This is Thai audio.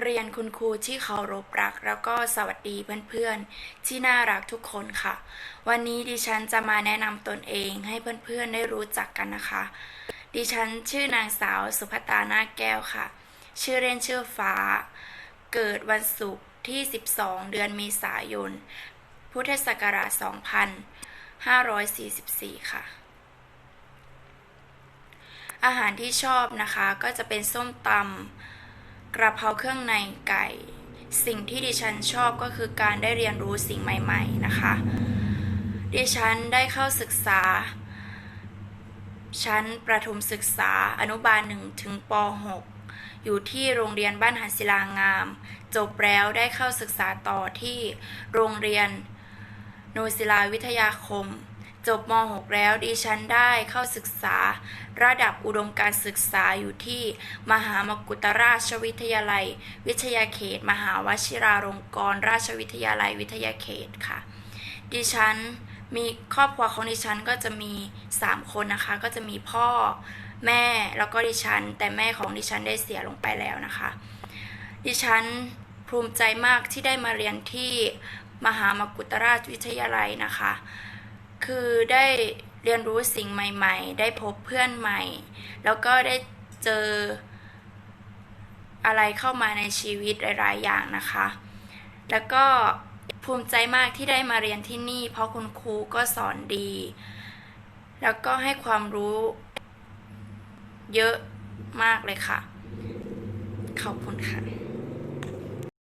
เรียนคุณครูที่เคารพรัก แล้วก็สวัสดีเพื่อนๆ ที่น่ารักทุกคนค่ะ วันนี้ดิฉันจะมาแนะนำตนเองให้เพื่อนๆได้รู้จักกันนะคะ ดิฉันชื่อนางสาวสุภตานาแก้วค่ะ ชื่อเล่นชื่อฟ้า เกิดวันศุกร์ที่ 12 เดือนเมษายน พุทธศักราช 2544 ค่ะอาหารที่ชอบนะคะก็จะเป็นส้มตำ กระเพราเครื่องในไก่ สิ่งที่ดิฉันชอบก็คือการได้เรียนรู้สิ่งใหม่ๆนะคะ ดิฉันได้เข้าศึกษา ชั้นประถมศึกษาอนุบาลหนึ่งถึงป .6 อยู่ที่โรงเรียนบ้านหันศิลางาม จบแล้วได้เข้าศึกษาต่อที่โรงเรียนโนศิลาวิทยาคม จบม .6 แล้วดิฉันได้เข้าศึกษา ระดับอุดมการศึกษาอยู่ที่ มหามกุฏราชวิทยาลัย วิทยาเขต มหาวชิราลงกรณราชวิทยาลัยวิทยาเขตค่ะ ดิฉันมีครอบครัวของดิฉันก็จะมี 3 คนนะคะ ก็จะมีพ่อแม่แล้วก็ดิฉัน แต่แม่ของดิฉันได้เสียลงไปแล้วนะคะ ดิฉันภูมิใจมากที่ได้มาเรียนที่มหามกุฏราชวิทยาลัยนะคะ คือได้เรียนรู้สิ่งใหม่ ๆ ได้พบเพื่อนใหม่ แล้วก็ได้เจออะไรเข้ามาในชีวิตหลาย ๆ อย่างนะคะ แล้วก็ภูมิใจมากที่ได้มาเรียนที่นี่ เพราะคุณครูก็สอนดี แล้วก็ให้ความรู้เยอะมากเลยค่ะ ขอบคุณค่ะ